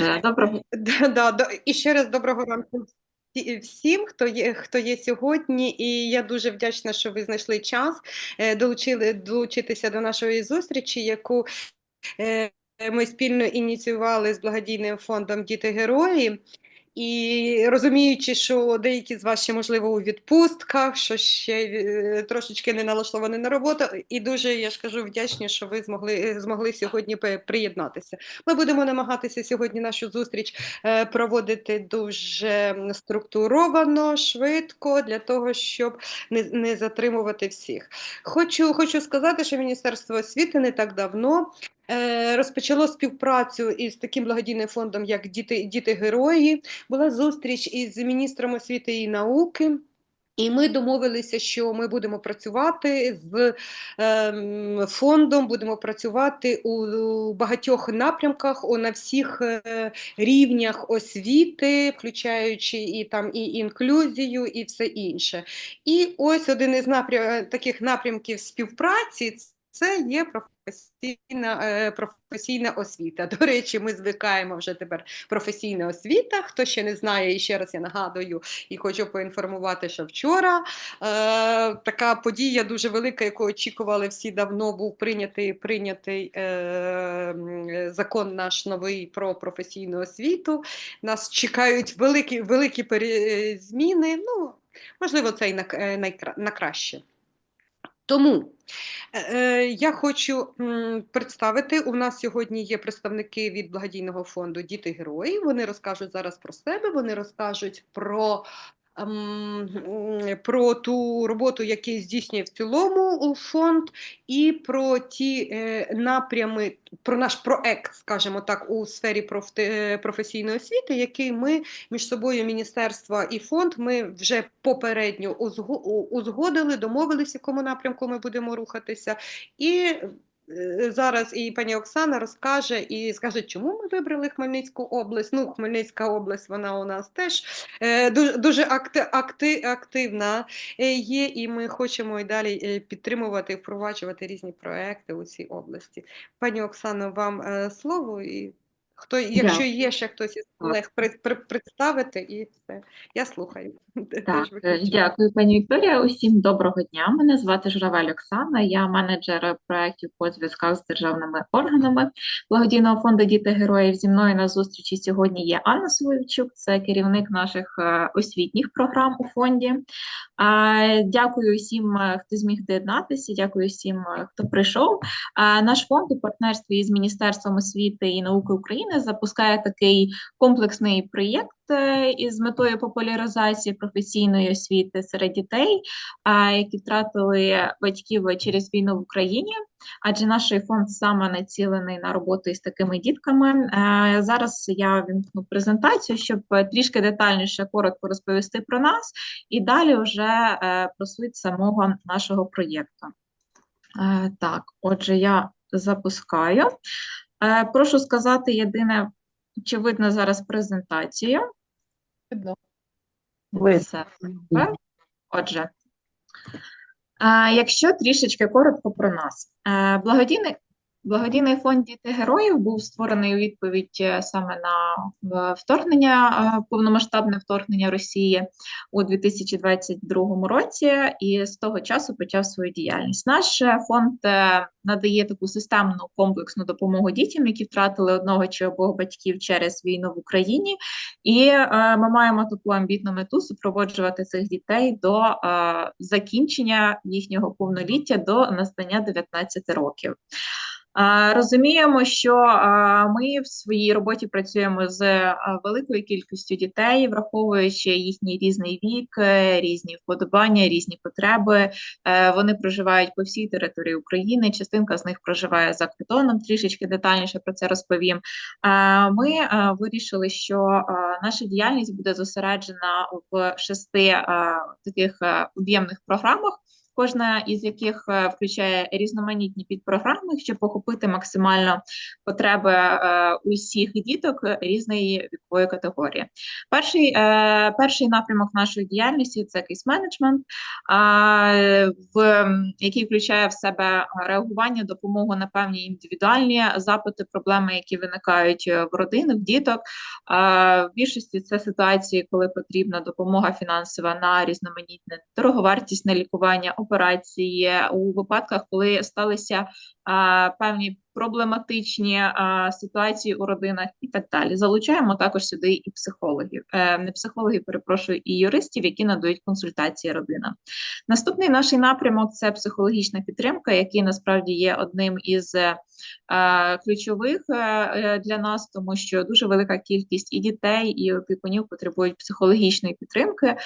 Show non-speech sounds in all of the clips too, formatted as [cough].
Е, Доброго [laughs] Да, да, і ще раз доброго ранку всім, хто є, хто є сьогодні. І я дуже вдячна, що ви знайшли час е, долучили, долучитися до нашої зустрічі, яку е, ми спільно ініціювали з благодійним фондом Діти Герої. І розуміючи, що деякі з вас ще, можливо, у відпустках, що ще е, трошечки не налаштовані на роботу, і дуже, я ж кажу, вдячні, що ви змогли, змогли сьогодні приєднатися. Ми будемо намагатися сьогодні нашу зустріч е, проводити дуже структуровано, швидко, для того, щоб не, не затримувати всіх. Хочу, хочу сказати, що Міністерство освіти не так давно е, розпочало співпрацю із таким благодійним фондом, як Діти, Діти Герої. Була зустріч із міністром освіти і науки. І ми домовилися, що ми будемо працювати з ем, фондом, будемо працювати у багатьох напрямках, на всіх е, рівнях освіти, включаючи і там і інклюзію, і все інше. І ось один із напрям... таких напрямків співпраці це є професійна, е, професійна освіта. До речі, ми звикаємо вже тепер професійна освіта. Хто ще не знає, і ще раз я нагадую і хочу поінформувати, що вчора е, така подія дуже велика, яку очікували всі давно, був прийнятий прийнятий е, закон наш новий про професійну освіту. Нас чекають великі, великі пере- зміни. Ну, можливо, це і на, е, найкра- на краще. Тому е, е, я хочу м, представити. У нас сьогодні є представники від благодійного фонду Діти Герої. Вони розкажуть зараз про себе, вони розкажуть про. Про ту роботу, яку здійснює в цілому фонд, і про ті е, напрями, про наш проект, скажімо так, у сфері професійної освіти, який ми між собою, міністерство і фонд, ми вже попередньо узго- узгодили, домовилися, в якому напрямку ми будемо рухатися. І зараз і пані Оксана розкаже і скаже, чому ми вибрали Хмельницьку область. Ну, Хмельницька область, вона у нас теж е, дуже, дуже акти, акти, активна е, є, і ми хочемо і далі е, підтримувати і впроваджувати різні проекти у цій області. Пані Оксано, вам е, слово і. Хто, якщо є ще хтось із колег, представити і все. Я слухаю. [laughs] Так, дякую, пані Вікторія. Усім доброго дня. Мене звати Журавель Оксана. Я менеджер проєктів по зв'язках з державними органами благодійного фонду Діти Героїв. Зі мною на зустрічі сьогодні є Анна Соловчук, це керівник наших е, освітніх програм у фонді. Дякую всім, е, хто зміг доєднатися. Дякую всім, е, хто прийшов. Наш фонд у партнерстві з Міністерством освіти і науки України запускає такий комплексний проєкт із метою популяризації професійної освіти серед дітей, які втратили батьків через війну в Україні. Адже наш фонд саме націлений на роботу із такими дітками. Е, Зараз я вімкну презентацію, щоб е, трішки детальніше коротко розповісти про нас, і далі вже е, про суть самого нашого проєкту. Е, Так, отже, я запускаю. Е, Прошу сказати єдине, чи видно зараз презентацію. Видно. Все. Отже, якщо трішечки коротко про нас. Е, Благодійний, благодійний фонд Діти Героїв був створений у відповідь е, саме на вторгнення, е, повномасштабне вторгнення Росії у 2022 році, і з того часу почав свою діяльність. Наш е, фонд надає таку системну комплексну допомогу дітям, які втратили одного чи обох батьків через війну в Україні. І ми маємо таку амбітну мету супроводжувати цих дітей до закінчення їхнього повноліття до настання 19 років. Розуміємо, що ми в своїй роботі працюємо з великою кількістю дітей, враховуючи їхній різний вік, е, різні вподобання, різні потреби. Е, Вони проживають по всій території України. Частинка з них проживає за кордоном. Трішечки детальніше про це розповім. Ми е, вирішили, що наша діяльність буде зосереджена в шести таких об'ємних програмах. Кожна із яких е, включає різноманітні підпрограми, щоб охопити максимально потреби е, усіх діток різної вікової категорії. Перший, е, перший напрямок нашої діяльності це кейс-менеджмент, який включає в себе реагування, допомогу на певні індивідуальні запити, проблеми, які виникають в родинах, в діток. В більшості це ситуації, коли потрібна допомога фінансова на різноманітне дороговартісне лікування, операції у випадках, коли сталися певні проблематичні а, ситуації у родинах і так далі. Залучаємо також сюди і психологів, е, не психологів, перепрошую, і юристів, які надають консультації родинам. Наступний наш напрямок це психологічна підтримка, який насправді є одним із е, ключових е, е, для нас, тому що дуже велика кількість і дітей, і опікунів потребують психологічної підтримки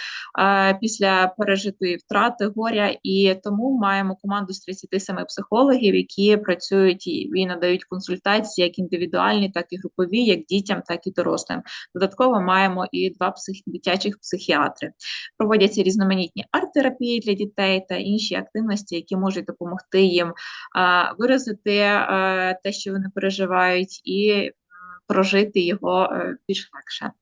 е, після пережитої втрати горя, і тому маємо команду з 37 психологів, які працюють і надають консультації як індивідуальні, так і групові, як дітям, так і дорослим. Додатково маємо і два псих... дитячих психіатри. Проводяться різноманітні арт-терапії для дітей та інші активності, які можуть допомогти їм а, виразити а, те, що вони переживають, і прожити його е, більш легше.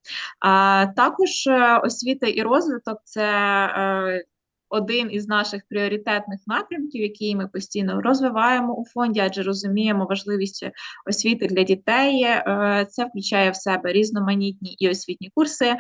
А, також е, освіта і розвиток це е, один із наших пріоритетних напрямків, який ми постійно розвиваємо у фонді, адже розуміємо важливість освіти для дітей. Е, Це включає в себе різноманітні і освітні курси е,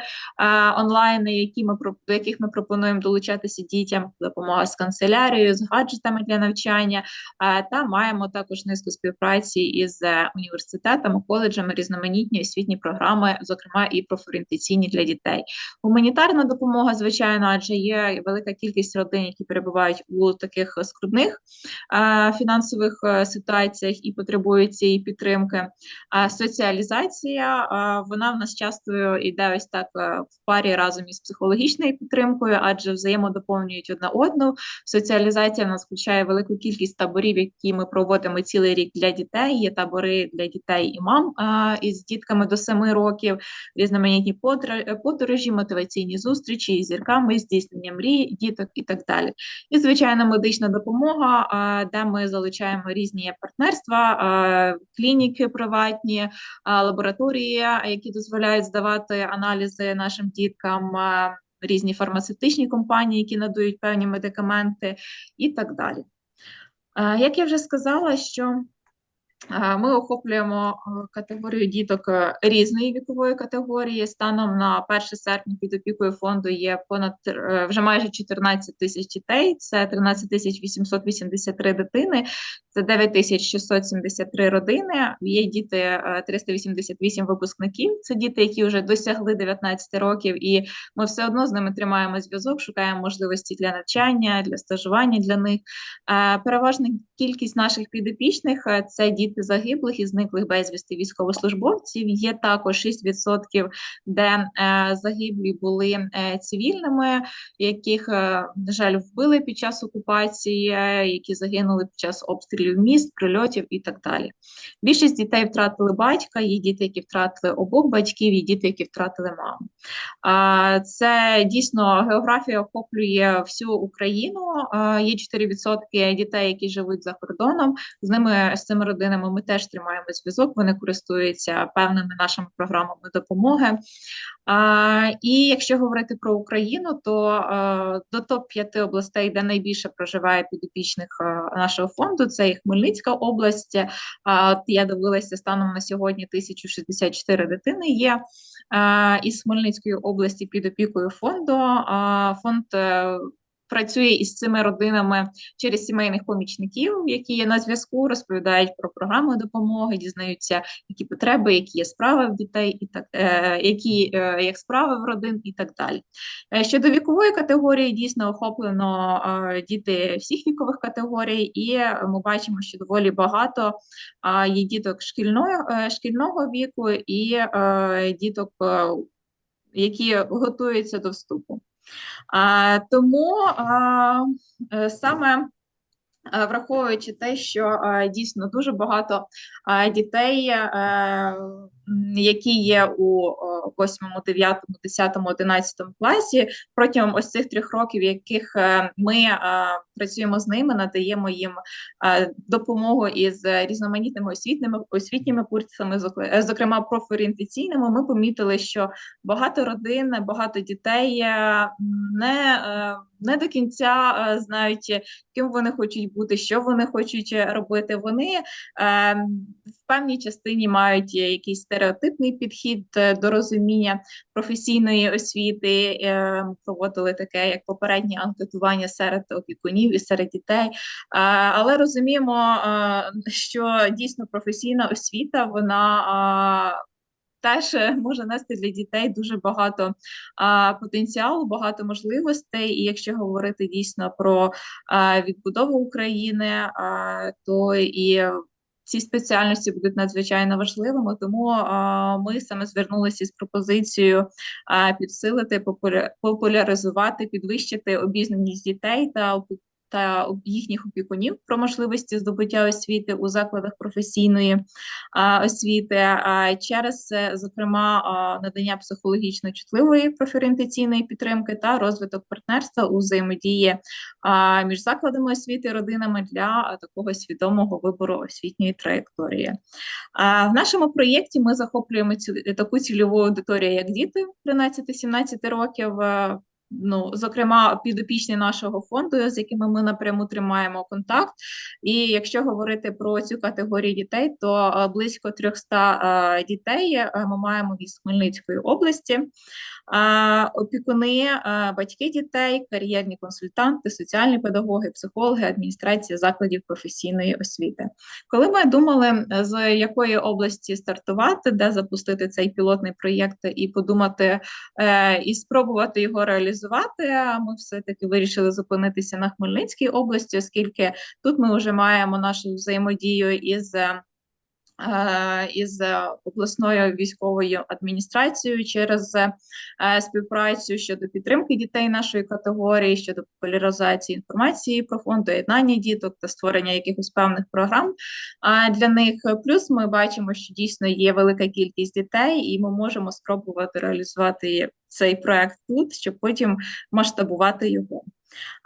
онлайн, які ми до яких ми пропонуємо долучатися дітям, допомога з канцелярією, з гаджетами для навчання. Е, Та маємо також низку співпраці із університетами, коледжами, різноманітні освітні програми, зокрема і профорієнтаційні для дітей. Гуманітарна допомога, звичайно, адже є велика кількість родин, які перебувають у таких скрутних е, фінансових е, ситуаціях і потребують цієї підтримки. А соціалізація, е, вона в нас часто йде ось так е, в парі разом із психологічною підтримкою, адже взаємодоповнюють одна одну. Соціалізація в нас включає велику кількість таборів, які ми проводимо цілий рік для дітей. Є табори для дітей і мам е, із дітками до 7 років, різноманітні подорожі, мотиваційні зустрічі зірками, здійснення мрій, діток і так далі. І, звичайно, медична допомога, де ми залучаємо різні партнерства, клініки приватні, лабораторії, які дозволяють здавати аналізи нашим діткам. Різні фармацевтичні компанії, які надають певні медикаменти, і так далі. Як я вже сказала, що ми охоплюємо е, категорію діток е, різної вікової категорії. Станом на 1 серпня під опікою фонду є понад е, вже майже 14 тисяч дітей, це 13 тисяч 883 дитини, це 9 тисяч 673 родини. Є діти е, 388 випускників. Це діти, які вже досягли 19 років, і ми все одно з ними тримаємо зв'язок, шукаємо можливості для навчання, для стажування для них. Е, Переважна кількість наших підопічних е, це діти загиблих і зниклих безвісти військовослужбовців. Є також 6%, де е, загиблі були е, цивільними, яких, е, на жаль, вбили під час окупації, е, які загинули під час обстрілів міст, прильотів і так далі. Більшість дітей втратили батька, є діти, які втратили обох батьків, є діти, які втратили маму. А, Це дійсно географія охоплює всю Україну. Є 4% дітей, які живуть за кордоном. З ними з цими родинами ми теж тримаємо зв'язок. Вони користуються певними нашими програмами допомоги. І якщо говорити про Україну, то а, до топ 5 областей, де найбільше проживає підопічних а, нашого фонду, це і Хмельницька область. А, Я дивилася станом на сьогодні 1064 дитини є е, із Хмельницької області під опікою фонду. Фонд е, працює із цими родинами через сімейних помічників, які є на зв'язку, розповідають про програми допомоги, дізнаються, які потреби, які є справи в дітей, і так е, які е, як справи в родин, і так далі. Е, Щодо вікової категорії, дійсно охоплено діти всіх вікових категорій, і ми бачимо, що доволі багато є діток шкільної, шкільного віку і діток, які готуються до вступу. Тому е, саме е, враховуючи те, що е, дійсно дуже багато дітей, які є у е, 8, 9, 10, 11 класі. Протягом ось цих трьох років, яких е, ми е, працюємо з ними, надаємо їм е, допомогу із різноманітними освітніми освітніми курсами, зокре- зокрема профорієнтаційними, ми помітили, що багато родин, багато дітей не, не до кінця знають, ким вони хочуть бути, що вони хочуть робити. Вони в певній частині мають якийсь стереотипний підхід е, до розуміння професійної освіти. Е, проводили таке як попереднє анкетування серед опікунів і серед дітей. Е, але розуміємо, що дійсно професійна освіта вона. Теж може нести для дітей дуже багато а, потенціалу, багато можливостей. І якщо говорити дійсно про а, відбудову України, а, то і ці спеціальності будуть надзвичайно важливими. Тому ми саме звернулися з пропозицією підсилити, популя- популяризувати, підвищити обізнаність дітей та та їхніх опікунів про можливості здобуття освіти у закладах професійної а, освіти а, через, е, зокрема, а, надання психологічно чутливої профорієнтаційної підтримки та розвиток партнерства у взаємодії а, між закладами освіти і родинами для такого свідомого вибору освітньої траєкторії. А, В нашому проєкті ми захоплюємо ці- таку цільову аудиторію, як діти 13-17 років. Ну, зокрема, підопічні нашого фонду, з якими ми напряму тримаємо контакт. І якщо говорити про цю категорію дітей, то е, близько 300 е, дітей е, ми маємо із Хмельницької області. Опікуни, батьки дітей, кар'єрні консультанти, соціальні педагоги, психологи, адміністрація закладів професійної освіти. Коли ми думали, з якої області стартувати, де запустити цей пілотний проєкт і подумати е, і спробувати його реалізувати, ми все-таки вирішили зупинитися на Хмельницькій області, оскільки тут ми вже маємо нашу взаємодію із. Е, е, Із е, обласною військовою адміністрацією через е, співпрацю щодо підтримки дітей нашої категорії, щодо популяризації інформації про фонд, доєднання діток та створення якихось певних програм для них. Плюс ми бачимо, що дійсно є велика кількість дітей, і ми можемо спробувати реалізувати цей проект тут, щоб потім масштабувати його.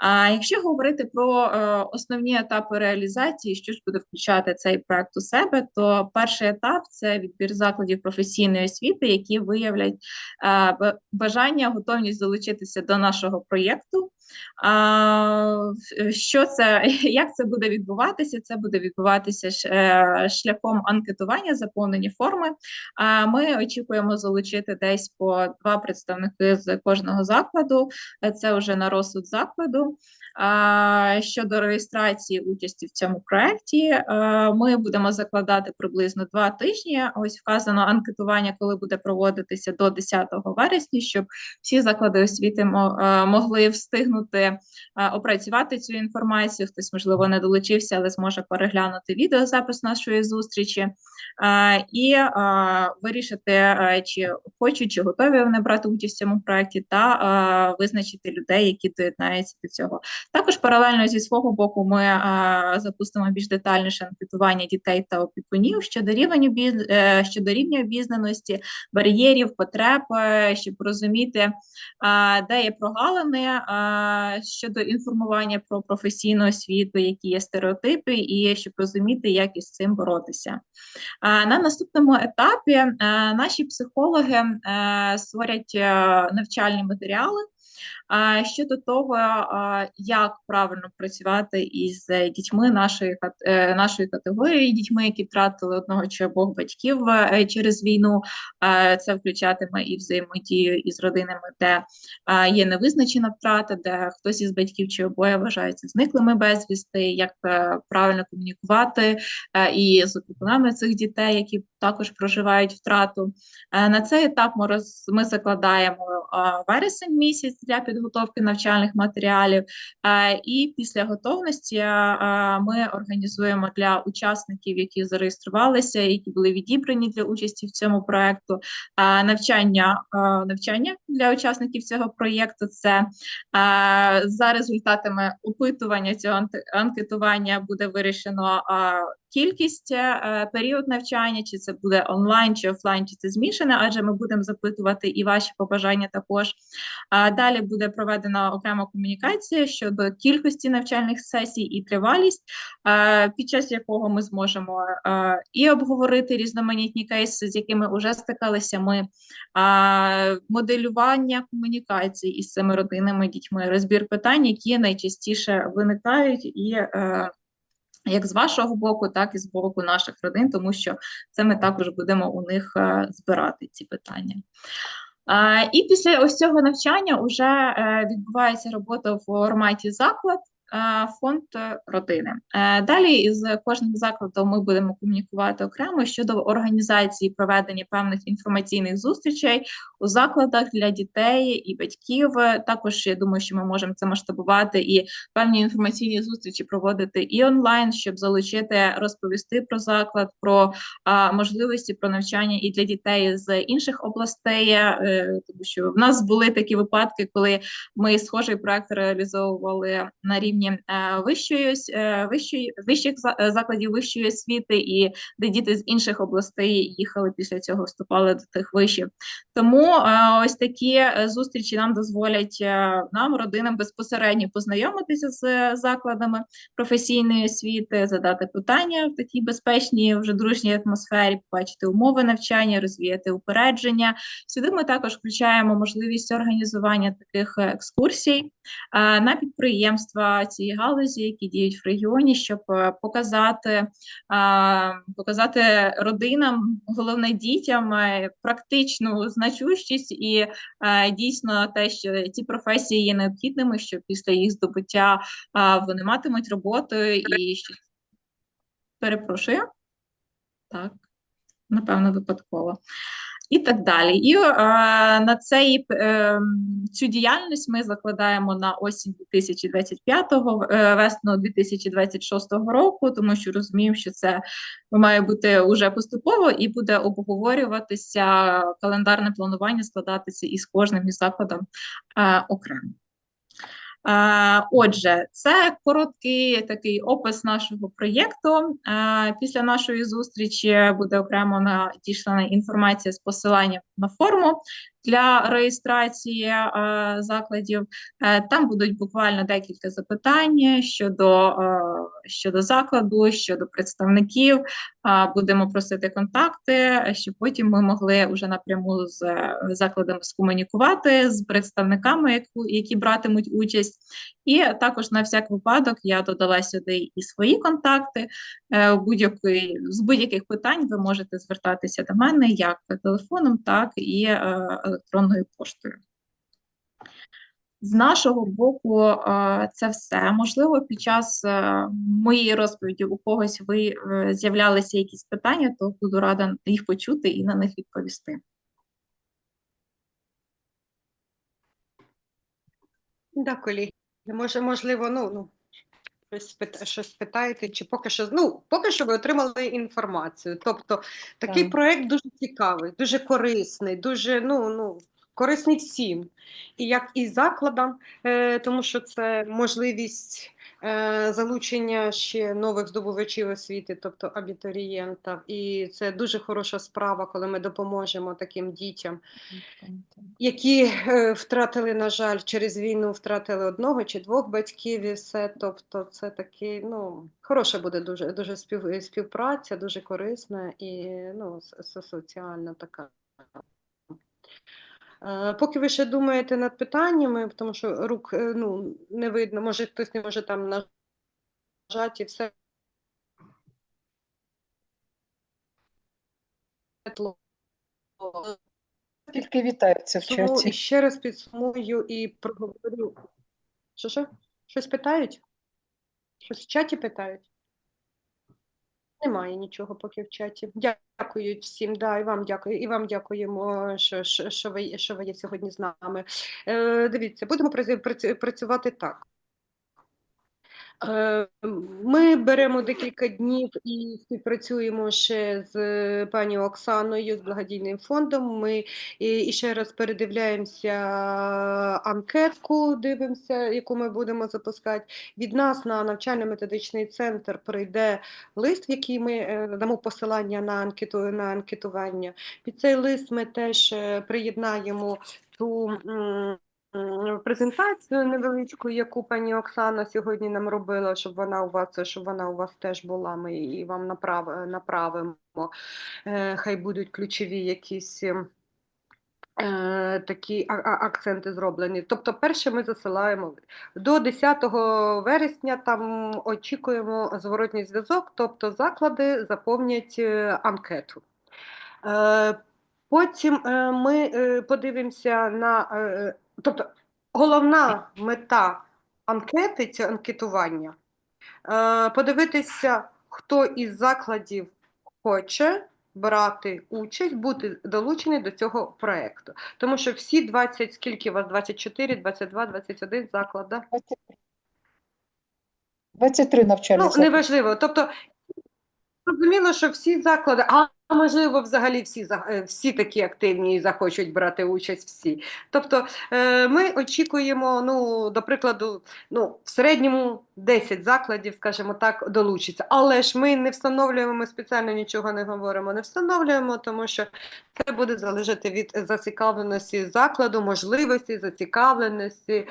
А якщо говорити про е, основні етапи реалізації, що ж буде включати цей проект у себе, то перший етап це відбір закладів професійної освіти, які виявлять е, бажання, готовність долучитися до нашого проєкту. А, що це, [laughs] як це буде відбуватися? Це буде відбуватися е, шляхом анкетування, заповнення форми. А ми очікуємо залучити десь по два представники з кожного закладу. Е, Це вже на розсуд закладу. Щодо реєстрації участі в цьому проєкті, е, ми будемо закладати приблизно два тижні. Ось вказано анкетування, коли буде проводитися до 10 вересня, щоб всі заклади освіти е, могли встигнути е, опрацювати цю інформацію. Хтось, можливо, не долучився, але зможе переглянути відеозапис нашої зустрічі і вирішити, чи хочуть, чи готові вони брати участь в цьому проєкті, та визначити людей, які доєднаються до цього. Також паралельно зі свого боку ми е, запустимо більш детальніше анкетування дітей та опікунів щодо рівня обіз- е, щодо рівня обізнаності, бар'єрів, потреб, е, щоб розуміти, а, де є прогалини а, щодо інформування про професійну освіту, які є стереотипи, і щоб розуміти, як із цим боротися. А, На наступному етапі е, наші психологи е, створять е, навчальні матеріали. Щодо того, як правильно працювати із е, дітьми нашої е, нашої категорії, дітьми, які втратили одного чи обох батьків е, через війну, Це включатиме і взаємодію із родинами, де є невизначена втрата, де хтось із батьків чи обоє вважаються зниклими безвісти, як правильно комунікувати і з опікунами цих дітей, які також проживають втрату. Е, На цей етап ми, роз, ми закладаємо е, вересень місяць для підготовки навчальних матеріалів. Е, І після готовності ми організуємо для учасників, які зареєструвалися, які були відібрані для участі в цьому проекту, е, навчання, навчання для учасників цього проєкту. Це за результатами опитування цього анкетування буде вирішено кількість, період навчання, чи це це буде онлайн чи офлайн, чи це змішане, адже ми будемо запитувати і ваші побажання також. А далі буде проведена окрема комунікація щодо кількості навчальних сесій і тривалість, під час якого ми зможемо і обговорити різноманітні кейси, з якими вже стикалися ми, моделювання комунікацій із цими родинами, дітьми, розбір питань, які найчастіше виникають, і е, як з вашого боку, так і з боку наших родин, тому що це ми також будемо у них е, збирати ці питання. І після ось цього навчання вже е, відбувається робота в форматі заклад, фонд е, родини. Е, Далі із кожним закладом ми будемо комунікувати окремо щодо організації проведення певних інформаційних зустрічей у закладах для дітей і батьків. Е, Також я думаю, що ми можемо це масштабувати і певні інформаційні зустрічі проводити і онлайн, щоб залучити, розповісти про заклад, про можливості про навчання і для дітей з інших областей, е, тому що в нас були такі випадки, коли ми схожий проект реалізовували на рівні е, вищої, е, вищої вищих е, закладів вищої освіти, і де діти з інших областей їхали після цього, вступали до тих вишів. Тому ось такі зустрічі нам дозволять нам, родинам, безпосередньо познайомитися з закладами професійної освіти, задати питання в такій безпечній, вже дружній атмосфері, побачити умови навчання, розвіяти упередження. Сюди ми також включаємо можливість організування таких екскурсій на підприємства цієї галузі, які діють в регіоні, щоб е, показати, е, показати родинам, головне дітям, е, практичну значущість і дійсно те, що ці професії є необхідними, що після їх здобуття вони матимуть роботу і перепрошую. Так, напевно, випадково. І так далі. І е, на цей, е, цю діяльність ми закладаємо на осінь 2025-го, е, весну 2026 року, тому що розуміємо, що це має бути уже поступово і буде обговорюватися календарне планування, складатися із кожним із закладом е, окремо. Отже, це короткий такий опис нашого проєкту. Після нашої зустрічі буде окремо надішлена інформація з посиланням на форму для реєстрації е, закладів. Е, Там будуть буквально декілька запитань щодо, е, щодо закладу, щодо представників. Будемо просити контакти, щоб потім ми могли вже напряму з закладами скомунікувати з представниками, які братимуть участь. І також на всяк випадок я додала сюди і свої контакти. Будь-який з будь-яких питань ви можете звертатися до мене як телефоном, так і електронною поштою. З нашого боку, е, це все. Можливо, під час е, моєї розповіді у когось ви е, з'являлися якісь питання, то буду рада їх почути і на них відповісти. Да, колеги. Може, можливо, ну, ну щось, щось питаєте, чи поки що, ну, поки що ви отримали інформацію. Тобто такий Так. проект дуже цікавий, дуже корисний, дуже, ну, ну, корисний всім. І як і закладам, е, тому що це можливість е, залучення ще нових здобувачів освіти, тобто абітурієнтів. І це дуже хороша справа, коли ми допоможемо таким дітям які е, втратили, на жаль, через війну втратили одного чи двох батьків і все. Тобто, це такий, ну, хороша буде дуже, дуже спів, співпраця, дуже корисна і ну, соціальна така. Е, Поки ви ще думаєте над питаннями, тому що рук е, ну, не видно, може хтось не може там нажати і все. Тільки вітаються в чаті. і ще раз підсумую і проговорю. Що що? Щось питають? Щось в чаті питають? Немає нічого поки в чаті. Дякую всім, да, і вам дякую, і вам дякуємо, що, що, що, ви, що ви є сьогодні з нами. Е, дивіться, будемо працювати так. Е, Ми беремо декілька днів і співпрацюємо ще з е, пані Оксаною з благодійним фондом. Ми і ще раз передивляємося анкетку, дивимося, яку ми будемо запускати. Від нас на навчально-методичний центр прийде лист, в який ми е, дамо посилання на анкету на анкетування. Під цей лист ми теж приєднаємо ту. Презентацію невеличку, яку пані Оксана сьогодні нам робила, щоб вона у вас, щоб вона у вас теж була. Ми її вам направ, направимо. Е, Хай будуть ключові якісь. ем, е, Такі акценти зроблені. Тобто, перше ми засилаємо до 10 вересня. Там очікуємо зворотній зв'язок, тобто заклади заповнять е, анкету. Потім ми подивимося на, тобто головна мета анкети, це анкетування, е, подивитися, хто із закладів хоче брати участь, бути долучений до цього проєкту. Тому що всі 20, скільки у вас, 24, 22, 21 заклади? 23 навчальні Ну, неважливо. Тобто, зрозуміло, що всі заклади, а можливо, взагалі всі, е, всі такі активні і захочуть брати участь всі. Тобто, е, ми очікуємо, ну, до прикладу, ну, в середньому 10 закладів, скажімо так, долучиться. Але ж ми не встановлюємо, ми спеціально нічого не говоримо, не встановлюємо, тому що це буде залежати від зацікавленості закладу, можливості, зацікавленості е,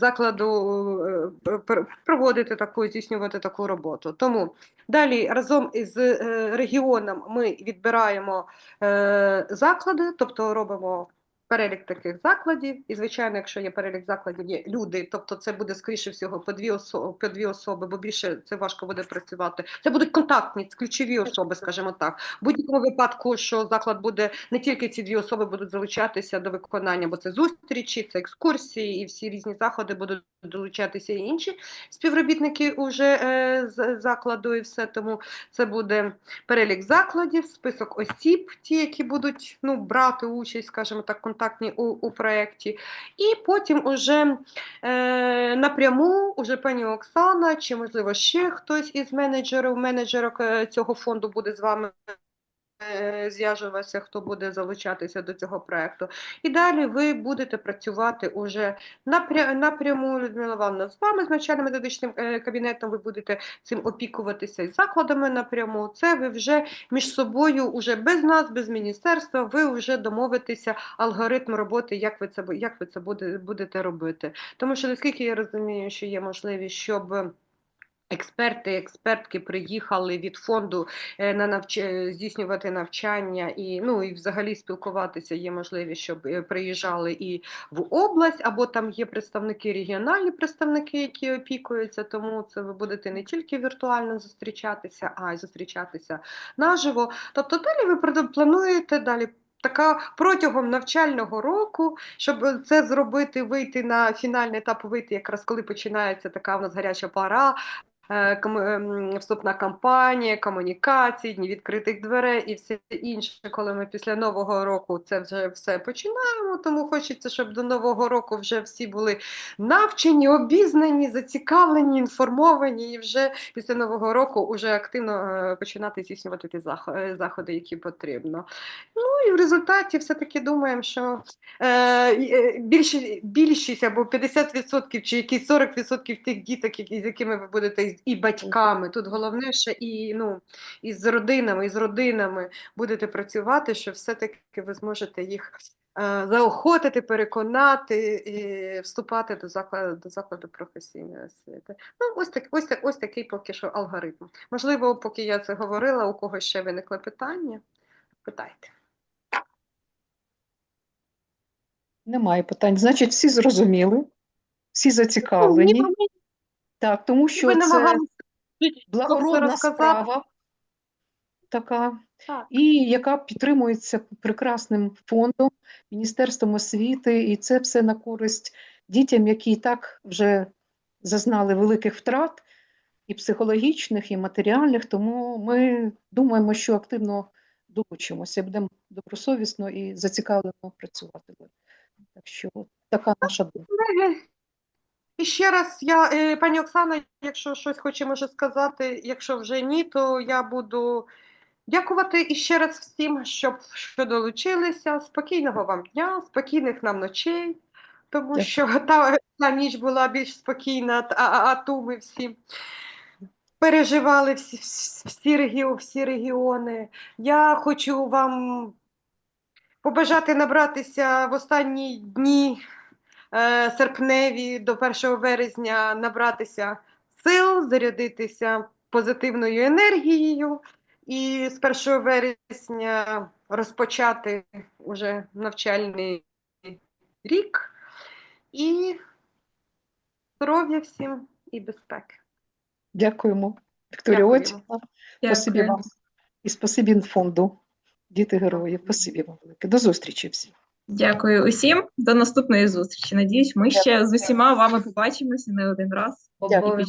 закладу е, проводити таку, здійснювати таку роботу. Тому далі разом із е, регіоном ми відбираємо е, заклади, тобто робимо. Перелік таких закладів, і звичайно, якщо є перелік закладів, є люди, тобто це буде скоріше всього по дві особи, по дві особи, бо більше це важко буде працювати. Це будуть контактні, ключові особи, скажімо так. Будь-якому випадку, що заклад буде не тільки ці дві особи будуть залучатися до виконання, бо це зустрічі, це екскурсії, і всі різні заходи будуть долучатися і інші співробітники уже е, з закладу, і все тому це буде перелік закладів, список осіб, ті, які будуть ну, брати участь, скажімо так, контактні у, у проєкті. І потім уже е, напряму уже пані Оксана, чи можливо ще хтось із менеджерів, менеджерок е, цього фонду буде з вами. Е, Зв'яжуватися, хто буде залучатися до цього проекту. І далі ви будете працювати уже напря- напряму, Людмила Івановна, з вами, з навчально-методичним е, кабінетом, ви будете цим опікуватися і закладами напряму. Це ви вже між собою, уже без нас, без міністерства, ви вже домовитеся алгоритм роботи, як ви це, як ви це буде, будете робити. Тому що, наскільки я розумію, що є можливість, щоб. Експерти, експертки приїхали від фонду е, на навч... е, здійснювати навчання і ну і взагалі спілкуватися. Є можливість, щоб е, приїжджали і в область, або там є представники, регіональні представники, які опікуються. Тому це ви будете не тільки віртуально зустрічатися, а й зустрічатися наживо. Тобто далі ви плануєте далі. Така протягом навчального року, щоб це зробити, вийти на фінальний етап, вийти якраз коли починається така у нас гаряча пора, вступна кампанія, комунікації, дні відкритих дверей і все інше, коли ми після Нового року це вже все починаємо. Тому хочеться, щоб до Нового року вже всі були навчені, обізнані, зацікавлені, інформовані, і вже після Нового року вже активно е, починати здійснювати ті е, заходи, які потрібно. Ну і в результаті все-таки думаємо, що е, е, більшість, більшість або 50% чи якісь 40% тих діток, які, з якими ви будете і батьками. Тут головне ще і ну, із родинами, і з родинами будете працювати, що все-таки ви зможете їх е, заохотити, переконати і вступати до закладу, до закладу професійної освіти. Ну, ось, так, ось, так, ось такий поки що алгоритм. Можливо, поки я це говорила, у когось ще виникли питання. Питайте. Немає питань. Значить, всі зрозуміли, всі Ну, зацікавлені. ми Так, тому що це намагалися благородна справа така, Так. і яка підтримується прекрасним фондом, Міністерством освіти, і це все на користь дітям, які і так вже зазнали великих втрат і психологічних, і матеріальних. Тому ми думаємо, що активно долучимося, будемо добросовісно і зацікавлено працювати. Так що така наша думка. І ще раз я, е, пані Оксана, якщо щось хоче може сказати, якщо вже ні, то я буду дякувати і ще раз всім, щоб що долучилися. Спокійного вам дня, спокійних нам ночей, тому Дякую. що та, та ніч була більш спокійна, а, а, а ту ми всі переживали всі, всі, регіо, всі регіони. Я хочу вам побажати набратися в останні дні серпневі до 1 березня набратися сил, зарядитися позитивною енергією і з 1 вересня розпочати уже навчальний рік. І здоров'я всім і безпеки. Дякуємо, Вікторія. Отівна. Спасибі вам. І спасибі фонду Діти Герої. Спасибі вам велике. До зустрічі всім. Дякую усім. До наступної зустрічі. Надіюсь, ми ще з усіма вами побачимося не один раз. Дякую.